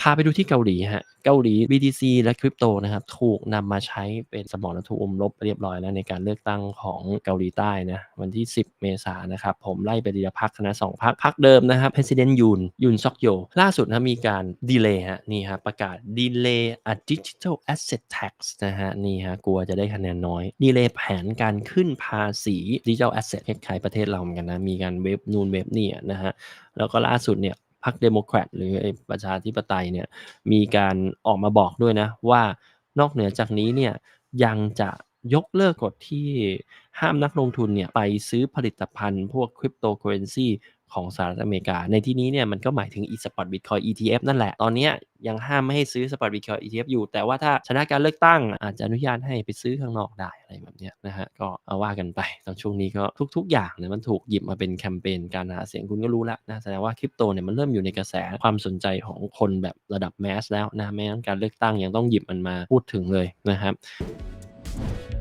พาไปดูที่เกาหลีฮะ เกาหลี BTC และคริปโตนะครับ ถูกนำมาใช้เป็นสมรภูมิรบเรียบร้อยแล้วในการเลือกตั้งของเกาหลีใต้นะ วันที่ 10 เมษายนนะครับ ผมไล่ไปทีละพักนะสองพักพักเดิมนะครับ President ยุนยุนซอกโยล่าสุดนะมีการดีเลย์ฮะ นี่ฮะ ประกาศดีเลย์ a digital asset tax นะฮะ นี่ฮะ กลัวจะได้คะแนนน้อยดีเลย์แผนการขึ้นภาษี digital asset คล้ายประเทศเราเหมือนกันนะ มีการเว็บนูนเว็บนี่นะฮะแล้วก็ล่าสุดเนี่ย พรรคเดโมแครตหรือประชาธิปไตยเนี่ยมีการออกมาบอกด้วยนะว่านอกเหนือจากนี้เนี่ยยังจะ ยกเลิกกฎที่ห้ามนักลงทุนเนี่ยไปซื้อผลิตภัณฑ์พวกคริปโตเคอเรนซีของสหรัฐอเมริกา ในที่นี้เนี่ยมันก็หมายถึง e-spot bitcoin ETF นั่นแหละ ตอนนี้ยังห้ามไม่ให้ซื้อ spot bitcoin ETF อยู่ แต่ว่าถ้าชนะการเลือกตั้ง อาจจะอนุญาตให้ไปซื้อข้างนอกได้อะไรแบบนี้นะฮะ ก็เอาว่ากันไป ตอนช่วงนี้ก็ทุกๆ อย่างเนี่ยมันถูกหยิบมาเป็นแคมเปญการหาเสียงคุณก็รู้แล้วนะ แสดงว่าคริปโตเนี่ยมันเริ่มอยู่ในกระแสความสนใจของคนแบบระดับแมสแล้วนะแม้งั้นการเลือกตั้งยังต้องหยิบมันมาพูดถึงเลยนะครับ Thank you.